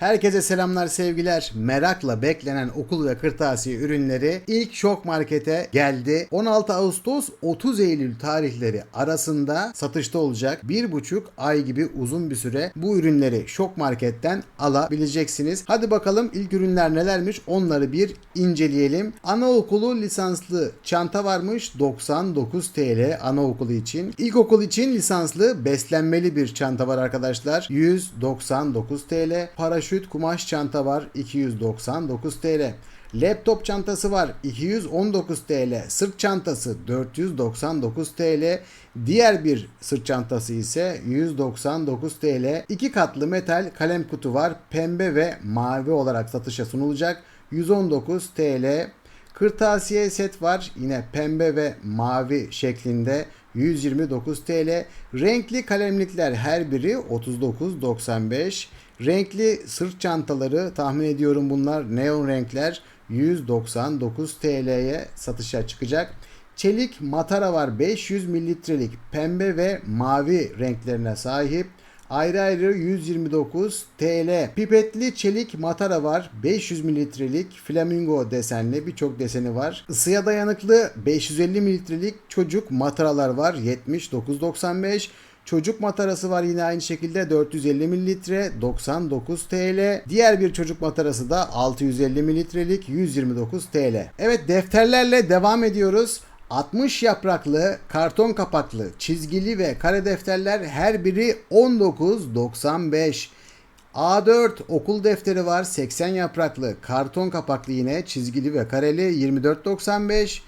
Herkese selamlar sevgiler. Merakla beklenen okul ve kırtasiye ürünleri ilk şok markete geldi. 16 Ağustos 30 Eylül tarihleri arasında satışta olacak. Bir buçuk ay gibi uzun bir süre bu ürünleri şok marketten alabileceksiniz. Hadi bakalım ilk ürünler nelermiş onları bir inceleyelim. Anaokulu lisanslı çanta varmış 99 TL anaokulu için. İlkokul için lisanslı beslenmeli bir çanta var arkadaşlar. 199 TL. Paraşüt kumaş çanta var 299 TL. Laptop çantası var 219 TL. Sırt çantası 499 TL. Diğer bir sırt çantası ise 199 TL. İki katlı metal kalem kutu var. Pembe ve mavi olarak satışa sunulacak. 119 TL. Kırtasiye set var. Yine pembe ve mavi şeklinde 129 TL. Renkli kalemlikler her biri 39.95. Renkli sırt çantaları tahmin ediyorum bunlar neon renkler 199 TL'ye satışa çıkacak. Çelik matara var 500 mililitrelik pembe ve mavi renklerine sahip. Ayrı ayrı 129 TL. Pipetli çelik matara var. 500 mililitrelik flamingo desenli birçok deseni var. Isıya dayanıklı 550 mililitrelik çocuk mataralar var. 79.95. Çocuk matarası var yine aynı şekilde 450 mililitre 99 TL. Diğer bir çocuk matarası da 650 mililitrelik 129 TL. Evet defterlerle devam ediyoruz. 60 yapraklı, karton kapaklı, çizgili ve kare defterler her biri 19.95. A4 okul defteri var 80 yapraklı, karton kapaklı yine çizgili ve kareli 24.95.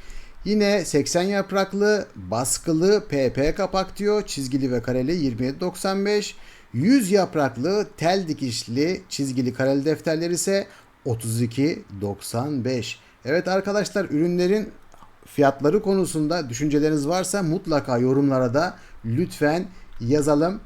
Yine 80 yapraklı, baskılı PP kapak diyor, çizgili ve kareli 27.95. 100 yapraklı, tel dikişli, çizgili kareli defterler ise 32.95. Evet arkadaşlar ürünlerin fiyatları konusunda düşünceleriniz varsa mutlaka yorumlara da lütfen yazalım.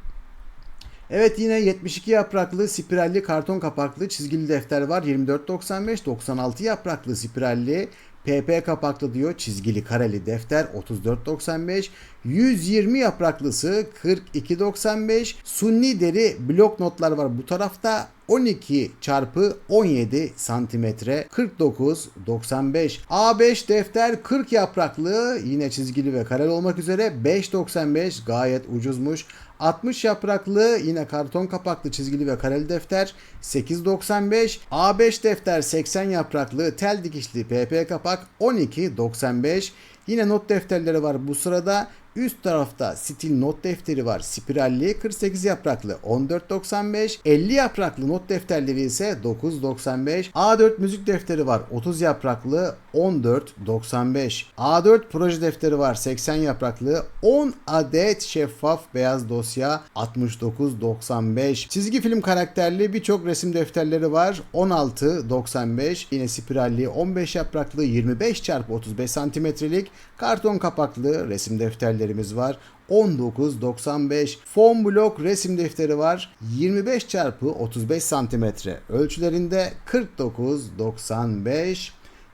Evet yine 72 yapraklı spiralli karton kapaklı çizgili defter var 24.95 96 yapraklı spiralli PP kapaklı diyor çizgili kareli defter 34.95 120 yapraklısı 42.95 sunni deri blok notlar var bu tarafta 12 çarpı 17 santimetre 49.95 A5 defter 40 yapraklı yine çizgili ve kareli olmak üzere 5.95 gayet ucuzmuş 60 yapraklı yine karton kapaklı çizgili ve kareli defter 8.95 A5 defter 80 yapraklı tel dikişli PP kapak 12.95 Yine not defterleri var bu sırada. Üst tarafta stil not defteri var. Spiralli 48 yapraklı 14.95. 50 yapraklı not defterleri ise 9.95. A4 müzik defteri var 30 yapraklı 14.95. A4 proje defteri var 80 yapraklı 10 adet şeffaf beyaz dosya 69.95. Çizgi film karakterli birçok resim defterleri var 16.95. Yine spiralli 15 yapraklı 25 çarpı 35 santimetrelik karton kapaklı resim defterlerimiz var. 19.95 fon blok resim defteri var 25 çarpı 35 santimetre ölçülerinde 49.95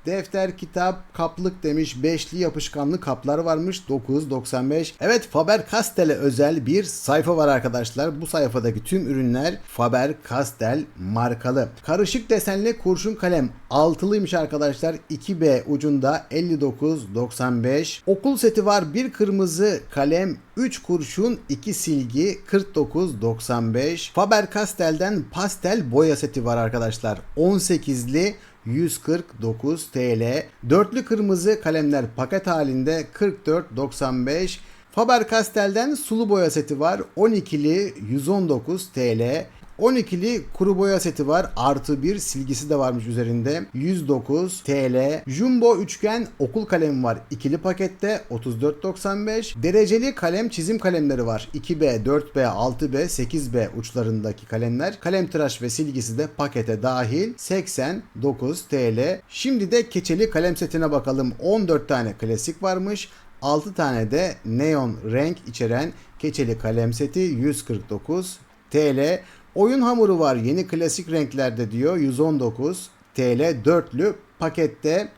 Defter, kitap, kaplık demiş. Beşli yapışkanlı kaplar varmış. 9.95. Evet Faber-Castell'e özel bir sayfa var arkadaşlar. Bu sayfadaki tüm ürünler Faber-Castell markalı. Karışık desenli kurşun kalem. Altılıymış arkadaşlar. 2B ucunda 59.95. Okul seti var. Bir kırmızı kalem 3 kurşun 2 silgi 49.95. Faber-Castell'den pastel boya seti var arkadaşlar. 18'li 149 TL. Dörtlü kırmızı kalemler paket halinde 44.95. Faber-Castell'den sulu boya seti var. 12'li 119 TL. 12'li kuru boya seti var. Artı bir silgisi de varmış üzerinde. 109 TL. Jumbo üçgen okul kalemi var. İkili pakette 34.95. Dereceli kalem çizim kalemleri var. 2B, 4B, 6B, 8B uçlarındaki kalemler. Kalem tıraş ve silgisi de pakete dahil 89 TL. Şimdi de keçeli kalem setine bakalım. 14 tane klasik varmış. 6 tane de neon renk içeren keçeli kalem seti 149 TL. Oyun hamuru var yeni klasik renklerde diyor 119 TL dörtlü pakette.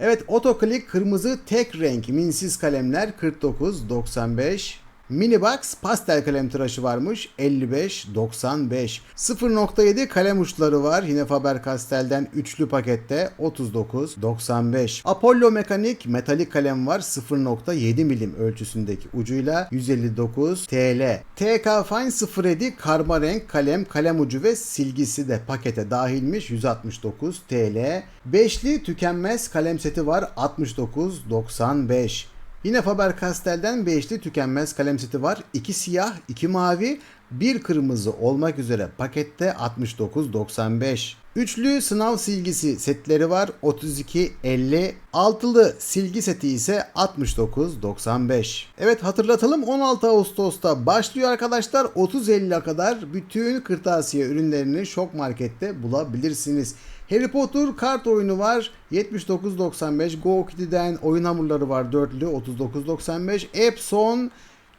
Evet otoklik kırmızı tek renk minsiz kalemler 49.95 Mini Box pastel kalem tıraşı varmış 55.95. 0.7 kalem uçları var yine Faber-Castell'den üçlü pakette 39.95. Apollo Mekanik metalik kalem var 0.7 milim ölçüsündeki ucuyla 159 TL. TK Fine 07 karma renk kalem kalem ucu ve silgisi de pakete dahilmiş 169 TL. Beşli tükenmez kalem seti var 69.95. Yine Faber-Castell'den beşli tükenmez kalem seti var. 2 siyah, 2 mavi, bir kırmızı olmak üzere pakette 69.95. Üçlü sınav silgisi setleri var 32.50. Altılı silgi seti ise 69.95. Evet hatırlatalım 16 Ağustos'ta başlıyor arkadaşlar. 30.50'ye kadar bütün kırtasiye ürünlerini Şok Market'te bulabilirsiniz. Harry Potter kart oyunu var 79.95. Go Kitty'den oyun hamurları var dörtlü 39.95. Epson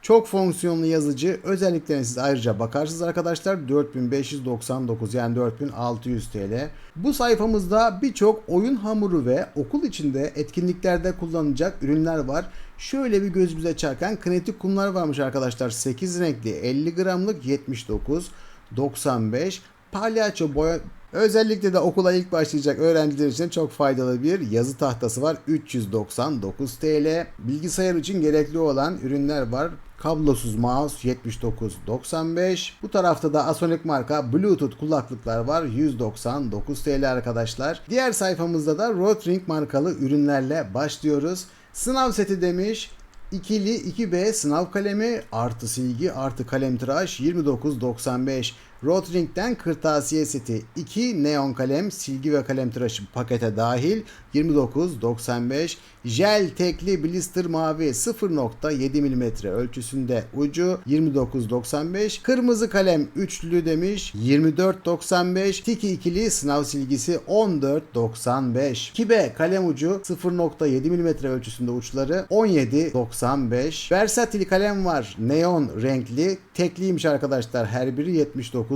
çok fonksiyonlu yazıcı özelliklerine siz ayrıca bakarsınız arkadaşlar 4599 yani 4600 TL. Bu sayfamızda birçok oyun hamuru ve okul içinde etkinliklerde kullanılacak ürünler var. Şöyle bir gözümüze çarpan kinetik kumlar varmış arkadaşlar. 8 renkli 50 gramlık 79 95 palyaço boya Özellikle de okula ilk başlayacak öğrenciler için çok faydalı bir yazı tahtası var. 399 TL. Bilgisayar için gerekli olan ürünler var. Kablosuz mouse 79.95. Bu tarafta da Asonic marka Bluetooth kulaklıklar var 199 TL arkadaşlar. Diğer sayfamızda da Rotring markalı ürünlerle başlıyoruz. Sınav seti demiş. İkili 2B sınav kalemi artı silgi artı kalem tıraş 29.95. Rotring'den kırtasiye seti 2 neon kalem silgi ve kalem tıraşı pakete dahil 29.95. Jel tekli blister mavi 0.7 mm ölçüsünde ucu 29.95. Kırmızı kalem üçlü demiş 24.95. Tiki ikili sınav silgisi 14.95. Kibe kalem ucu 0.7 mm ölçüsünde uçları 17.95. Versatil kalem var neon renkli tekliymiş arkadaşlar her biri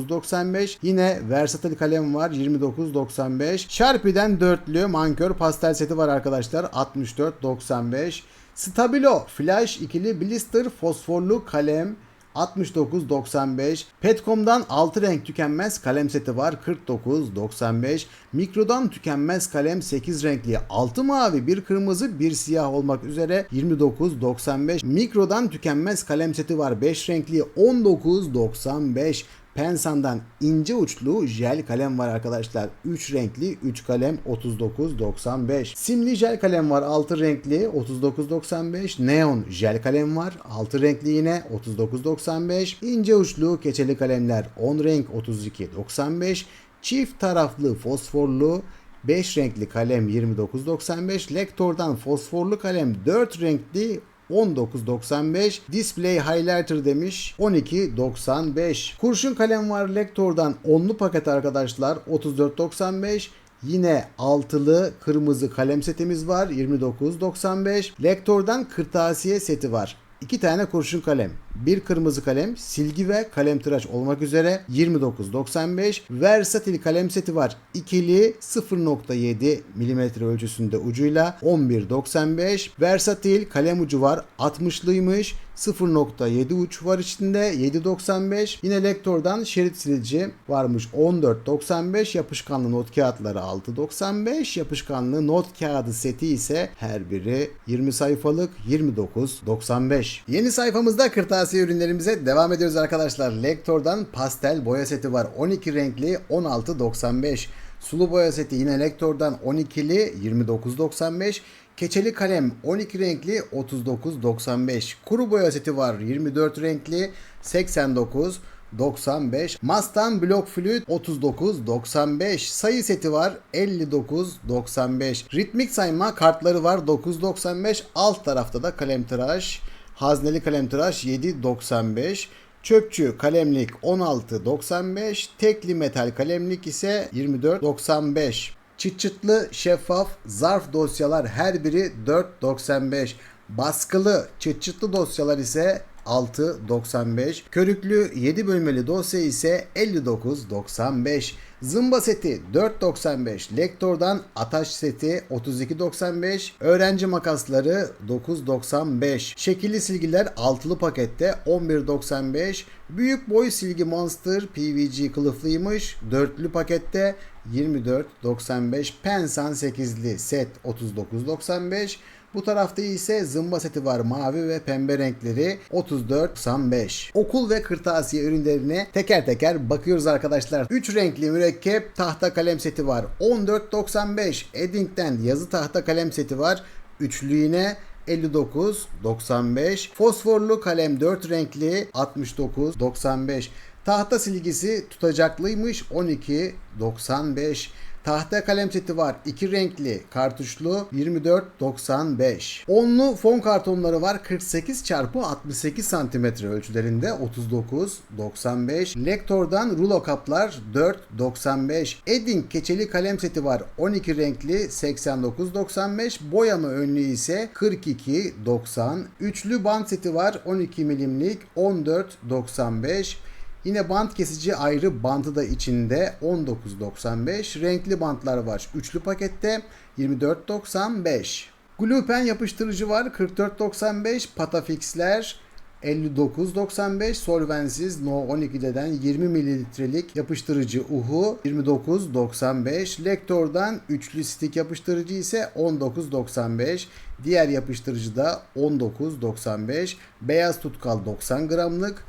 79.95. Yine versatil kalem var 29.95. Sharpie'den dörtlü mankör pastel seti var arkadaşlar 64.95. Stabilo flash ikili blister fosforlu kalem 69.95. Petcom'dan 6 renk tükenmez kalem seti var 49.95. Mikrodan tükenmez kalem 8 renkli 6 mavi bir kırmızı bir siyah olmak üzere 29.95. Mikrodan tükenmez kalem seti var 5 renkli 19.95. Pensan'dan ince uçlu jel kalem var arkadaşlar. 3 renkli 3 kalem 39.95. Simli jel kalem var 6 renkli 39.95. Neon jel kalem var 6 renkli yine 39.95. İnce uçlu keçeli kalemler 10 renk 32.95. Çift taraflı fosforlu 5 renkli kalem 29.95. Lektor'dan fosforlu kalem 4 renkli 19.95 Display Highlighter demiş 12.95 Kurşun kalem var Lektor'dan onlu paket arkadaşlar 34.95 Yine altılı kırmızı kalem setimiz var 29.95 Lektor'dan kırtasiye seti var 2 tane kurşun kalem, bir kırmızı kalem, silgi ve kalem tıraş olmak üzere 29.95. Versatil kalem seti var. İkili 0.7 mm ölçüsünde ucuyla 11.95. Versatil kalem ucu var. 60'lıymış. 0.7 uç var içinde 7.95 yine lektordan şerit silici varmış 14.95 yapışkanlı not kağıtları 6.95 yapışkanlı not kağıdı seti ise her biri 20 sayfalık 29.95 Yeni sayfamızda kırtasiye ürünlerimize devam ediyoruz arkadaşlar. Lektordan pastel boya seti var 12 renkli 16.95 Sulu boya seti yine Lektor'dan 12'li 29.95 Keçeli kalem 12 renkli 39.95. Kuru boya seti var 24 renkli 89 95. Mastan blok flüt 39.95. Sayı seti var 59.95. Ritmik sayma kartları var 9.95. Alt tarafta da kalem tıraş. Hazneli kalem tıraş 7.95. Çöpçü kalemlik 16.95, tekli metal kalemlik ise 24.95. Çıt çıtlı şeffaf zarf dosyalar her biri 4.95. Baskılı çıt çıtlı dosyalar ise 56.95. Körüklü 7 bölmeli dosya ise 59.95. Zımba seti 4.95. Lektor'dan Ataş seti 32.95. Öğrenci makasları 9.95. Şekilli silgiler altılı pakette 11.95. Büyük boy silgi Monster PVG kılıflıymış. Dörtlü pakette 24.95. Pensan 8'li set 39.95. Bu tarafta ise zımba seti var mavi ve pembe renkleri 34.95. Okul ve kırtasiye ürünlerine teker teker bakıyoruz arkadaşlar. 3 renkli mürekkep tahta kalem seti var 14.95. Eddington yazı tahta kalem seti var. Üçlü yine 59.95. Fosforlu kalem 4 renkli 69.95. Tahta silgisi tutacaklıymış 12.95. Tahta kalem seti var. 2 renkli, kartuşlu 24.95. Onlu fon kartonları var. 48 çarpı 68 santimetre ölçülerinde 39.95. Lektor'dan rulo kaplar 4.95. Edding keçeli kalem seti var. 12 renkli 89.95. Boyama önlüğü ise 42.90. Üçlü bant seti var. 12 milimlik 14.95. Yine bant kesici ayrı bantı da içinde 19.95. Renkli bantlar var. Üçlü pakette 24.95. Glue pen yapıştırıcı var 44.95. Patafix'ler 59.95 solvensiz No 12'den 20 mililitrelik yapıştırıcı uhu 29.95 Lektor'dan üçlü stick yapıştırıcı ise 19.95 diğer yapıştırıcı da 19.95 beyaz tutkal 90 gramlık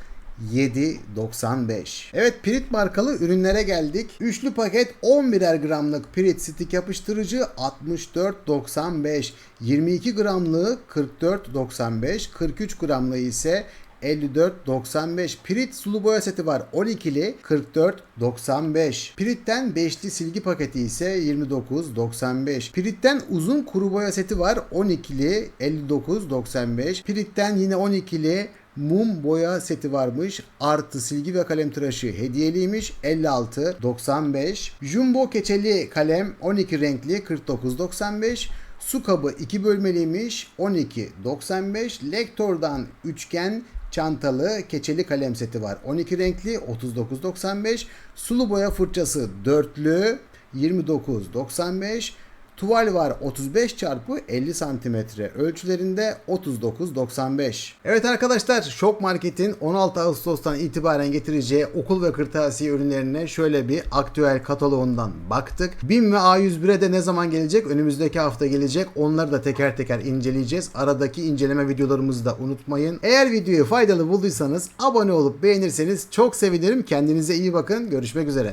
7.95. Evet Pirit markalı ürünlere geldik. Üçlü paket 11'er gramlık Pirit stick yapıştırıcı 64.95. 22 gramlığı 44.95. 43 gramlığı ise 54.95. Pirit sulu boya seti var 12'li 44.95. Pirit'ten 5'li silgi paketi ise 29.95. Pirit'ten uzun kuru boya seti var 12'li 59.95. Pirit'ten yine 12'li mum boya seti varmış. Artı silgi ve kalem tıraşı hediyeliymiş. 56.95. Jumbo keçeli kalem 12 renkli 49.95. Su kabı 2 bölmeliymiş 12.95. Lektor'dan üçgen çantalı keçeli kalem seti var. 12 renkli 39.95. Sulu boya fırçası dörtlü 29.95. Tuval var 35 çarpı 50 santimetre ölçülerinde 39.95. Evet arkadaşlar Şok Market'in 16 Ağustos'tan itibaren getireceği okul ve kırtasiye ürünlerine şöyle bir aktüel kataloğundan baktık. BİM ve A101'e de ne zaman gelecek? Önümüzdeki hafta gelecek. Onları da teker teker inceleyeceğiz. Aradaki inceleme videolarımızı da unutmayın. Eğer videoyu faydalı bulduysanız abone olup beğenirseniz çok sevinirim. Kendinize iyi bakın. Görüşmek üzere.